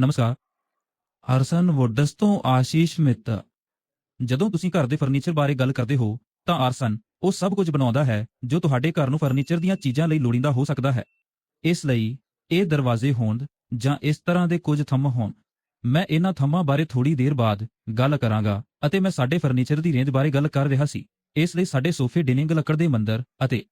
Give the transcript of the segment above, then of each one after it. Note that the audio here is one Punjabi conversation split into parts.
ਨਮਸਕਾਰ। ਅਰਸਨ ਵੁੱਡਸ ਤੋਂ ਆਸ਼ੀਸ਼ ਮਿੱਤ। ਜਦੋਂ ਤੁਸੀਂ ਘਰ ਦੇ ਫਰਨੀਚਰ ਬਾਰੇ ਗੱਲ ਕਰਦੇ ਹੋ, ਤਾਂ ਅਰਸਨ ਉਹ ਸਭ ਕੁਝ ਬਣਾਉਂਦਾ ਹੈ ਜੋ ਤੁਹਾਡੇ ਘਰ ਨੂੰ ਫਰਨੀਚਰ ਦੀਆਂ ਚੀਜ਼ਾਂ ਲਈ ਲੋੜੀਂਦਾ ਹੋ ਸਕਦਾ ਹੈ। ਇਸ ਲਈ ਇਹ ਦਰਵਾਜ਼ੇ ਹੋਣ ਜਾਂ ਇਸ ਤਰ੍ਹਾਂ ਦੇ ਕੁਝ ਥੰਮ ਹੋਣ। ਮੈਂ ਇਹਨਾਂ ਥੰਮਾਂ ਬਾਰੇ ਥੋੜੀ ਦੇਰ ਬਾਅਦ ਗੱਲ ਕਰਾਂਗਾ ਅਤੇ ਮੈਂ ਸਾਡੇ ਫਰਨੀਚਰ ਦੀ ਰੇਂਜ ਬਾਰੇ ਗੱਲ ਕਰ ਰਿਹਾ ਸੀ। ਇਸ ਲਈ ਸਾਡੇ ਸੋਫੇ ਡਿਨਿੰਗ ਲੱਕੜ ਦੇ ਮੰਦਰ ਅਤੇ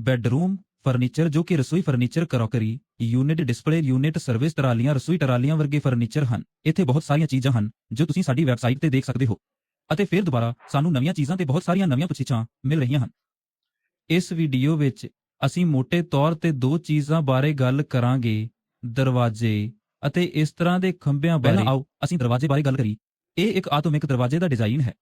ਬੈੱਡਰੂਮ, ਫਰਨੀਚਰ ਜੋ ਕਿ ਰਸੋਈ furniture, crockery unit display unit service ਟਰਾਲੀਆਂ ਰਸੋਈ ਟਰਾਲੀਆਂ ਵਰਗੇ ਫਰਨੀਚਰ ਹਨ। ਇੱਥੇ ਬਹੁਤ ਸਾਰੀਆਂ ਚੀਜ਼ਾਂ ਹਨ ਜੋ ਤੁਸੀਂ ਸਾਡੀ ਵੈਬਸਾਈਟ ਤੇ ਦੇਖ ਸਕਦੇ ਹੋ। ਅਤੇ ਫਿਰ ਦੁਬਾਰਾ ਸਾਨੂੰ ਨਵੀਆਂ ਚੀਜ਼ਾਂ ਤੇ ਬਹੁਤ ਸਾਰੀਆਂ ਨਵੀਆਂ ਪੁੱਛਾਂ ਮਿਲ ਰਹੀਆਂ ਹਨ। ਇਸ ਵੀਡੀਓ ਵਿੱਚ ਅਸੀਂ ਮੋٹے ਤੌਰ ਤੇ ਦੋ ਚੀਜ਼ਾਂ ਬਾਰੇ ਗੱਲ ਕਰਾਂਗੇ। ਦਰਵਾਜ਼ੇ ਅਤੇ ਇਸ ਤਰ੍ਹਾਂ ਦੇ ਖੰਭਿਆਂ ਬਾਰੇ। ਆਓ ਅਸੀਂ ਦਰਵਾਜ਼ੇ ਬਾਰੇ ਗੱਲ ਕਰੀ ਇਹ ਇੱਕ ਆਧੁਨਿਕ ਦਰਵਾਜ਼ੇ ਦਾ ਡਿਜ਼ਾਈਨ ਹੈ।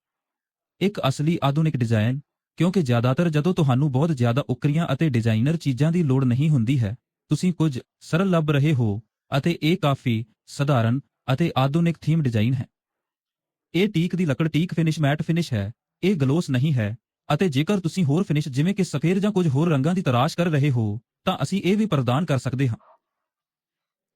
ਇੱਕ ਅਸਲੀ ਆਧੁਨਿਕ ਡਿਜ਼ਾਈਨ ਕਿਉਂਕਿ ਜ਼ਿਆਦਾਤਰ ਜਦੋਂ ਤੁਹਾਨੂੰ ਬਹੁਤ ਜ਼ਿਆਦਾ ਉਕਰੀਆਂ ਅਤੇ ਡਿਜ਼ਾਈਨਰ ਚੀਜ਼ਾਂ ਦੀ ਲੋੜ ਨਹੀਂ ਹੁੰਦੀ ਹੈ ਤੁਸੀਂ ਕੁਝ ਸਰਲ ਲੱਭ ਰਹੇ ਹੋ ਅਤੇ ਇਹ ਕਾਫੀ ਸਧਾਰਨ ਅਤੇ ਆਧੁਨਿਕ ਥੀਮ ਡਿਜ਼ਾਈਨ ਹੈ। ਇਹ ਟੀਕ ਦੀ ਲੱਕੜ ਟੀਕ ਫਿਨਿਸ਼ ਮੈਟ ਫਿਨਿਸ਼ ਹੈ। ਇਹ ਗਲੋਸ ਨਹੀਂ ਹੈ ਅਤੇ ਜੇਕਰ ਤੁਸੀਂ ਹੋਰ ਫਿਨਿਸ਼ ਜਿਵੇਂ ਕਿ ਸਫੇਦ ਜਾਂ ਕੁਝ ਹੋਰ ਰੰਗਾਂ ਦੀ ਤਲਾਸ਼ ਕਰ ਰਹੇ ਹੋ ਤਾਂ ਅਸੀਂ ਇਹ ਵੀ ਪ੍ਰਦਾਨ ਕਰ ਸਕਦੇ ਹਾਂ।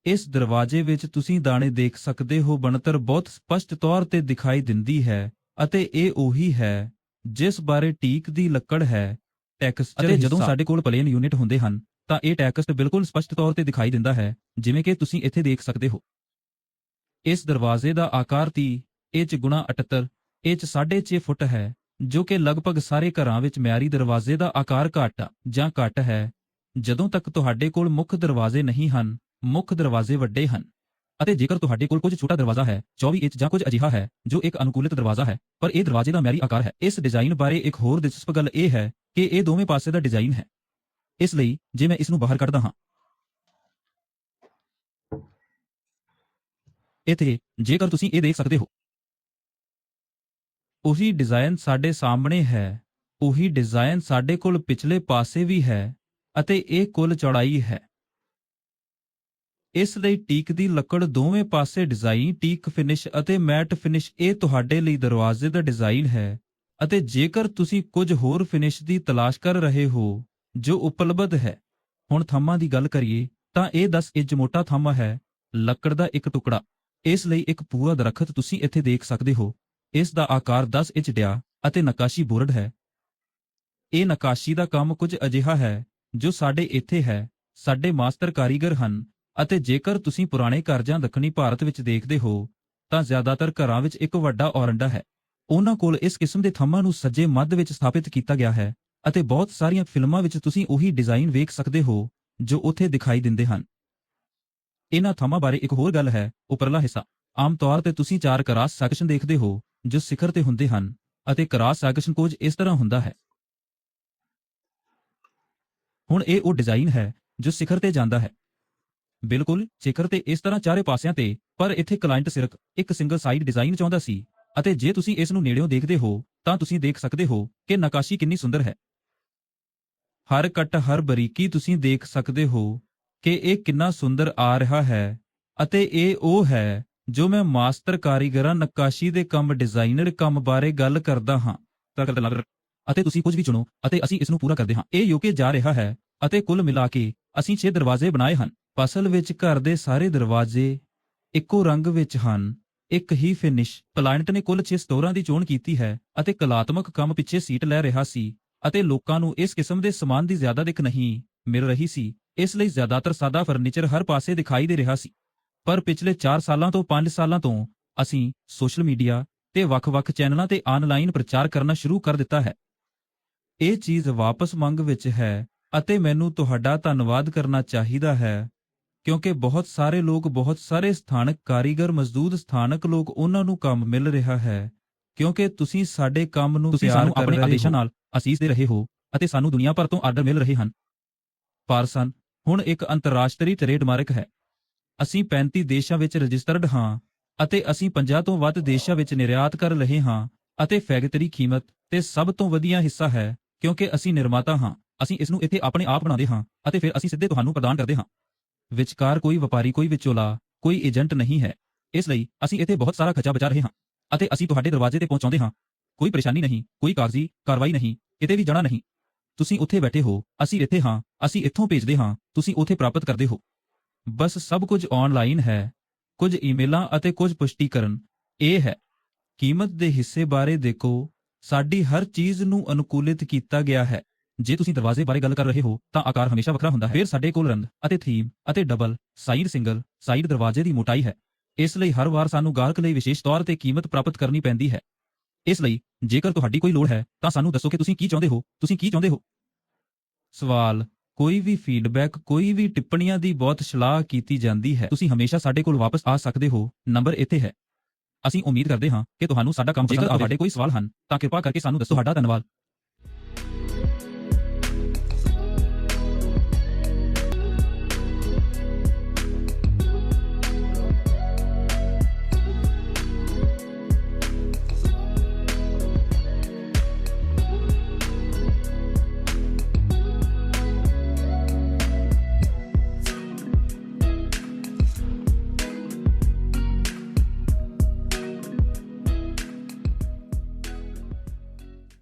ਇਸ ਦਰਵਾਜ਼ੇ ਵਿੱਚ ਤੁਸੀਂ ਦਾਣੇ ਦੇਖ ਸਕਦੇ ਹੋ ਬਣਤਰ ਬਹੁਤ ਸਪਸ਼ਟ ਤੌਰ ਤੇ ਦਿਖਾਈ ਦਿੰਦੀ ਹੈ ਅਤੇ ਇਹ ਉਹੀ ਹੈ ਜਿਸ ਬਾਰੇ ਟੀਕ ਦੀ ਲੱਕੜ ਹੈ। ਟੈਕਸਚਰ ਅਤੇ ਜਦੋਂ ਸਾਡੇ ਕੋਲ ਪਲੇਨ ਯੂਨਿਟ ਹੁੰਦੇ ਹਨ ਤਾਂ ਇਹ ਟੈਕਸਟ ਬਿਲਕੁਲ ਸਪਸ਼ਟ ਤੌਰ ਤੇ ਦਿਖਾਈ ਦਿੰਦਾ ਹੈ, ਜਿਵੇਂ ਕਿ ਤੁਸੀਂ ਇੱਥੇ ਦੇਖ ਸਕਦੇ ਹੋ। ਇਸ ਦਰਵਾਜ਼ੇ ਦਾ ਆਕਾਰ 30 ਇੰਚ ਗੁਣਾ 78 ਇੰਚ 6.5 ਫੁੱਟ ਹੈ, ਜੋ ਕਿ ਲਗਭਗ ਸਾਰੇ ਘਰਾਂ ਵਿੱਚ ਮਿਆਰੀ ਦਰਵਾਜ਼ੇ ਦਾ ਆਕਾਰ ਘੱਟ ਜਾਂ ਘੱਟ ਹੈ। ਜਦੋਂ ਤੱਕ ਤੁਹਾਡੇ ਕੋਲ ਮੁੱਖ ਦਰਵਾਜ਼ੇ ਨਹੀਂ ਹਨ, ਮੁੱਖ ਦਰਵਾਜ਼ੇ ਵੱਡੇ ਹਨ। ਅਤੇ ਜੇਕਰ ਤੁਹਾਡੇ ਕੋਲ ਕੁਝ ਛੋਟਾ ਦਰਵਾਜ਼ਾ ਹੈ 24 ਇੰਚ ਜਾਂ ਕੁਝ ਅਜਿਹਾ ਹੈ, ਜੋ ਇੱਕ ਅਨੁਕੂਲਿਤ ਦਰਵਾਜ਼ਾ ਹੈ, ਪਰ ਇਹ ਦਰਵਾਜ਼ੇ ਦਾ ਮਿਆਰੀ ਆਕਾਰ ਹੈ। ਇਸ ਡਿਜ਼ਾਈਨ ਬਾਰੇ ਇੱਕ ਹੋਰ ਦਿਲਚਸਪ ਗੱਲ ਇਹ ਹੈ ਕਿ ਇਹ ਦੋਵੇਂ ਪਾਸੇ ਦਾ ਡਿਜ਼ਾਈਨ ਹੈ। ਇਸ ਲਈ ਜੇ ਮੈਂ ਇਸ ਨੂੰ ਬਾਹਰ ਕੱਢਦਾ ਹਾਂ। ਇੱਥੇ ਜੇਕਰ ਤੁਸੀਂ ਇਹ ਦੇਖ ਸਕਦੇ ਹੋ, ਉਹੀ ਡਿਜ਼ਾਈਨ ਸਾਡੇ ਸਾਹਮਣੇ ਹੈ, ਉਹੀ ਡਿਜ਼ਾਈਨ ਸਾਡੇ ਕੋਲ ਪਿਛਲੇ ਪਾਸੇ ਵੀ ਹੈ ਅਤੇ ਇਹ ਕੁੱਲ ਚੌੜਾਈ ਹੈ। ਇਸ ਲਈ ਟੀਕ ਦੀ ਲੱਕੜ ਦੋਵੇਂ ਪਾਸੇ ਡਿਜ਼ਾਈਨ ਟੀਕ ਫਿਨਿਸ਼ ਅਤੇ ਮੈਟ ਫਿਨਿਸ਼ ਇਹ ਤੁਹਾਡੇ ਲਈ ਦਰਵਾਜ਼ੇ ਦਾ ਡਿਜ਼ਾਈਨ ਹੈ ਅਤੇ ਜੇਕਰ ਤੁਸੀਂ ਕੁਝ ਹੋਰ ਫਿਨਿਸ਼ ਦੀ ਤਲਾਸ਼ ਕਰ ਰਹੇ ਹੋ ਜੋ ਉਪਲਬਧ ਹੈ। ਹੁਣ ਥੰਮਾਂ ਦੀ ਗੱਲ ਕਰੀਏ ਤਾਂ ਇਹ 10 ਇੰਚ ਮੋਟਾ ਥੰਮਾ ਹੈ, ਲੱਕੜ ਦਾ ਇੱਕ ਟੁਕੜਾ। ਇਸ ਲਈ ਇੱਕ ਪੂਰਾ ਦਰਖਤ ਤੁਸੀਂ ਇੱਥੇ ਦੇਖ ਸਕਦੇ ਹੋ। ਇਸ ਦਾ ਆਕਾਰ 10 ਇੰਚ ਡਿਆ ਅਤੇ ਨਕਾਸ਼ੀ ਬੋਰਡ ਹੈ। ਇਹ ਨਕਾਸ਼ੀ ਦਾ ਕੰਮ ਕੁਝ ਅਜਿਹਾ ਹੈ ਜੋ ਸਾਡੇ ਇੱਥੇ ਹੈ, ਸਾਡੇ ਮਾਸਟਰ ਕਾਰੀਗਰ ਹਨ ਅਤੇ ਜੇਕਰ ਤੁਸੀਂ ਪੁਰਾਣੇ ਘਰ ਜਾਂ ਦੱਖਣੀ ਭਾਰਤ ਵਿੱਚ ਦੇਖਦੇ ਹੋ, ਤਾਂ ਜ਼ਿਆਦਾਤਰ ਘਰਾਂ ਵਿੱਚ ਇੱਕ ਵੱਡਾ ਔਰੰਡਾ ਹੈ। ਉਹਨਾਂ ਕੋਲ ਇਸ ਕਿਸਮ ਦੇ ਥੰਮਾਂ ਨੂੰ ਸੱਜੇ ਮੱਧ ਵਿੱਚ ਸਥਾਪਿਤ ਕੀਤਾ ਗਿਆ ਹੈ। ਅਤੇ ਬਹੁਤ ਸਾਰੀਆਂ ਫਿਲਮਾਂ ਵਿੱਚ ਤੁਸੀਂ ਉਹੀ ਡਿਜ਼ਾਈਨ ਵੇਖ ਸਕਦੇ ਹੋ, ਜੋ ਉੱਥੇ ਦਿਖਾਈ ਦਿੰਦੇ ਹਨ। ਇਹਨਾਂ ਥਾਵਾਂ ਬਾਰੇ ਇੱਕ ਹੋਰ ਗੱਲ ਹੈ, ਉਪਰਲਾ ਹਿੱਸਾ। ਆਮ ਤੌਰ ਤੇ ਤੁਸੀਂ ਚਾਰ ਕਰਾਸ ਸੈਕਸ਼ਨ ਦੇਖਦੇ ਹੋ, ਜੋ ਸਿਖਰ ਤੇ ਹੁੰਦੇ ਹਨ, ਅਤੇ ਕਰਾਸ ਸੈਕਸ਼ਨ ਕੁਝ ਇਸ ਤਰ੍ਹਾਂ ਹੁੰਦਾ ਹੈ। ਹੁਣ ਇਹ ਉਹ ਡਿਜ਼ਾਈਨ ਹੈ, ਜੋ ਸਿਖਰ ਤੇ ਜਾਂਦਾ ਹੈ। ਬਿਲਕੁਲ, ਸਿਖਰ ਤੇ ਇਸ ਤਰ੍ਹਾਂ ਚਾਰੇ ਪਾਸਿਆਂ ਤੇ, ਪਰ ਇੱਥੇ ਕਲਾਇੰਟ ਸਿਰਫ ਇੱਕ ਸਿੰਗਲ ਸਾਈਡ ਡਿਜ਼ਾਈਨ ਚਾਹੁੰਦਾ ਸੀ, ਅਤੇ ਜੇ ਤੁਸੀਂ ਇਸ ਨੂੰ ਨੇੜਿਓਂ ਦੇਖਦੇ ਹੋ, ਤਾਂ ਤੁਸੀਂ ਦੇਖ ਸਕਦੇ ਹੋ ਕਿ ਨਕਾਸ਼ੀ ਕਿੰਨੀ ਸੁੰਦਰ ਹੈ। ਹਰ ਕੱਟ ਹਰ ਬਰੀਕੀ ਤੁਸੀਂ ਦੇਖ ਸਕਦੇ ਹੋ ਕਿ ਇਹ ਕਿੰਨਾ ਸੁੰਦਰ ਆ ਰਿਹਾ ਹੈ ਅਤੇ ਇਹ ਉਹ ਹੈ ਜੋ ਮੈਂ ਮਾਸਟਰ ਕਾਰੀਗਰਾਂ ਨਕਾਸ਼ੀ ਦੇ ਕੰਮ ਡਿਜ਼ਾਈਨਰ ਕੰਮ ਬਾਰੇ ਗੱਲ ਕਰਦਾ ਹਾਂ। ਅਤੇ ਤੁਸੀਂ ਕੁਝ ਵੀ ਚੁਣੋ ਅਤੇ ਅਸੀਂ ਇਸ ਨੂੰ ਪੂਰਾ ਕਰਦੇ ਹਾਂ। ਇਹ ਯੂਕੇ ਜਾ ਰਿਹਾ ਹੈ ਅਤੇ ਕੁੱਲ ਮਿਲਾ ਕੇ ਅਸੀਂ 6 ਦਰਵਾਜ਼ੇ ਬਣਾਏ ਹਨ। ਫਸਲ ਵਿੱਚ ਘਰ ਦੇ ਸਾਰੇ ਦਰਵਾਜ਼ੇ ਇੱਕੋ ਰੰਗ ਵਿੱਚ ਹਨ। ਇੱਕ ਹੀ ਫਿਨਿਸ਼। ਕਲਾਇੰਟ ਨੇ ਕੁੱਲ 6 ਸਟੋਰਾਂ ਦੀ ਚੋਣ ਕੀਤੀ ਹੈ ਅਤੇ ਕਲਾਤਮਕ ਕੰਮ ਪਿੱਛੇ ਸੀਟ ਲੈ ਰਿਹਾ ਸੀ। ਅਤੇ ਲੋਕਾਂ ਨੂੰ ਇਸ ਕਿਸਮ ਦੇ ਸਮਾਨ ਦੀ ਜ਼ਿਆਦਾ ਦਿੱਖ ਨਹੀਂ ਮਿਲ ਰਹੀ ਸੀ। ਇਸ ਲਈ ਜ਼ਿਆਦਾਤਰ ਸਾਦਾ ਫਰਨੀਚਰ ਹਰ ਪਾਸੇ ਦਿਖਾਈ ਦੇ ਰਿਹਾ ਸੀ। ਪਰ ਪਿਛਲੇ 4 ਸਾਲਾਂ ਤੋਂ 5 ਸਾਲਾਂ ਤੋਂ ਅਸੀਂ ਸੋਸ਼ਲ ਮੀਡੀਆ ਤੇ ਵੱਖ-ਵੱਖ ਚੈਨਲਾਂ ਤੇ ਆਨਲਾਈਨ ਪ੍ਰਚਾਰ ਕਰਨਾ ਸ਼ੁਰੂ ਕਰ ਦਿੱਤਾ ਹੈ। ਇਹ ਚੀਜ਼ ਵਾਪਸ ਮੰਗ ਵਿੱਚ ਹੈ ਅਤੇ ਮੈਨੂੰ ਤੁਹਾਡਾ ਧੰਨਵਾਦ ਕਰਨਾ ਚਾਹੀਦਾ ਹੈ ਕਿਉਂਕਿ ਬਹੁਤ ਸਾਰੇ ਲੋਕ ਬਹੁਤ ਸਾਰੇ ਸਥਾਨਕ ਕਾਰੀਗਰ ਮਜ਼ਦੂਰ ਸਥਾਨਕ ਲੋਕ ਉਹਨਾਂ ਨੂੰ ਕੰਮ ਮਿਲ ਰਿਹਾ ਹੈ ਕਿਉਂਕਿ ਤੁਸੀਂ ਸਾਡੇ ਕੰਮ ਨੂੰ ਤੁਸੀਂ ਪਿਆਰ ਸਾਨੂੰ ਕਰ ਆਪਣੇ ਰਹੇ ਆਦੇਸ਼ਾਂ ਹੋ। ਨਾਲ ਅਸੀਸ ਦੇ ਰਹੇ ਹੋ ਅਤੇ ਸਾਨੂੰ ਦੁਨੀਆ ਭਰ ਤੋਂ ਆਰਡਰ ਮਿਲ ਰਹੇ ਹਨ। ਪਾਰਸਨ ਹੁਣ ਇੱਕ ਅੰਤਰਰਾਸ਼ਟਰੀ ਟ੍ਰੇਡਮਾਰਕ ਹੈ। ਅਸੀਂ 35 ਦੇਸ਼ਾਂ ਵਿੱਚ ਰਜਿਸਟਰਡ ਹਾਂ ਅਤੇ ਅਸੀਂ 50 ਤੋਂ ਵੱਧ ਦੇਸ਼ਾਂ ਵਿੱਚ ਨਿਰਯਾਤ ਕਰ ਰਹੇ ਹਾਂ ਅਤੇ ਫੈਕਟਰੀ ਕੀਮਤ ਤੇ ਸਭ ਤੋਂ ਵਧੀਆ ਹਿੱਸਾ ਹੈ ਕਿਉਂਕਿ ਅਸੀਂ ਨਿਰਮਾਤਾ ਹਾਂ, ਅਸੀਂ ਇਸ ਨੂੰ ਇੱਥੇ ਆਪਣੇ ਆਪ ਬਣਾਉਂਦੇ ਹਾਂ ਅਤੇ ਫਿਰ ਅਸੀਂ ਸਿੱਧੇ ਤੁਹਾਨੂੰ ਪ੍ਰਦਾਨ ਕਰਦੇ ਹਾਂ। ਵਿਚਕਾਰ ਕੋਈ ਵਪਾਰੀ, ਕੋਈ ਵਿਚੋਲਾ, ਕੋਈ ਏਜੰਟ ਨਹੀਂ ਹੈ, ਇਸ ਲਈ ਅਸੀਂ ਇੱਥੇ ਬਹੁਤ ਸਾਰਾ ਖਰਚਾ ਬਚਾ ਰਹੇ ਹਾਂ ਅਤੇ ਅਸੀਂ ਤੁਹਾਡੇ ਦਰਵਾਜ਼ੇ ਤੇ ਪਹੁੰਚਾਉਂਦੇ ਹਾਂ। ਕੋਈ ਪਰੇਸ਼ਾਨੀ ਨਹੀਂ, ਕੋਈ ਕਾਗਜ਼ੀ ਕਾਰਵਾਈ ਨਹੀਂ, ਕਿਤੇ ਵੀ ਜਾਣਾ ਨਹੀਂ। ਤੁਸੀਂ ਉੱਥੇ ਬੈਠੇ ਹੋ, ਅਸੀਂ ਇੱਥੇ ਹਾਂ, ਅਸੀਂ ਇੱਥੋਂ ਭੇਜਦੇ ਹਾਂ, ਤੁਸੀਂ ਉੱਥੇ ਪ੍ਰਾਪਤ ਕਰਦੇ ਹੋ। ਬਸ ਸਭ ਕੁਝ ਆਨਲਾਈਨ ਹੈ, ਕੁਝ ਈਮੇਲਾਂ ਅਤੇ ਕੁਝ ਪੁਸ਼ਟੀਕਰਨ। ਇਹ ਹੈ, ਕੀਮਤ ਦੇ ਹਿੱਸੇ ਬਾਰੇ ਦੇਖੋ, ਸਾਡੀ ਹਰ ਚੀਜ਼ ਨੂੰ ਅਨੁਕੂਲਿਤ ਕੀਤਾ ਗਿਆ ਹੈ। ਜੇ ਤੁਸੀਂ ਦਰਵਾਜ਼ੇ ਬਾਰੇ ਗੱਲ ਕਰ ਰਹੇ ਹੋ, ਤਾਂ ਆਕਾਰ ਹਮੇਸ਼ਾ ਵੱਖਰਾ ਹੁੰਦਾ ਹੈ। ਫਿਰ ਸਾਡੇ ਕੋਲ ਰੰਗ ਅਤੇ ਥੀਮ ਅਤੇ ਡਬਲ ਸਾਈਡ ਸਿੰਗਲ ਸਾਈਡ ਦਰਵਾਜ਼ੇ ਦੀ ਮੋਟਾਈ ਹੈ। ਇਸ ਲਈ ਹਰ ਵਾਰ ਸਾਨੂੰ ਗਾਹਕ ਲਈ ਵਿਸ਼ੇਸ਼ ਤੌਰ ਤੇ ਕੀਮਤ ਪ੍ਰਾਪਤ ਕਰਨੀ ਪੈਂਦੀ ਹੈ। ਇਸ ਲਈ ਜੇਕਰ ਤੁਹਾਡੀ ਕੋਈ ਲੋੜ ਹੈ ਤਾਂ ਸਾਨੂੰ ਦੱਸੋ ਕਿ ਤੁਸੀਂ ਕੀ ਚਾਹੁੰਦੇ ਹੋ ਤੁਸੀਂ ਕੀ ਚਾਹੁੰਦੇ ਹੋ? ਸਵਾਲ ਕੋਈ ਵੀ ਫੀਡਬੈਕ ਕੋਈ ਵੀ ਟਿੱਪਣੀਆਂ ਦੀ ਬਹੁਤ ਸ਼ਲਾਘ ਕੀਤੀ ਜਾਂਦੀ ਹੈ। ਤੁਸੀਂ ਹਮੇਸ਼ਾ ਸਾਡੇ ਕੋਲ ਵਾਪਸ ਆ ਸਕਦੇ ਹੋ। ਨੰਬਰ ਇੱਥੇ ਹੈ। ਅਸੀਂ ਉਮੀਦ ਕਰਦੇ ਹਾਂ ਕਿ ਤੁਹਾਨੂੰ ਸਾਡਾ ਕੰਮ ਪਸੰਦ ਆਵੇ। ਤੁਹਾਡੇ ਕੋਈ ਸਵਾਲ ਹਨ ਤਾਂ ਕਿਰਪਾ ਕਰਕੇ ਸਾਨੂੰ ਦੱਸੋ। ਸਾਡਾ ਧੰਨਵਾਦ।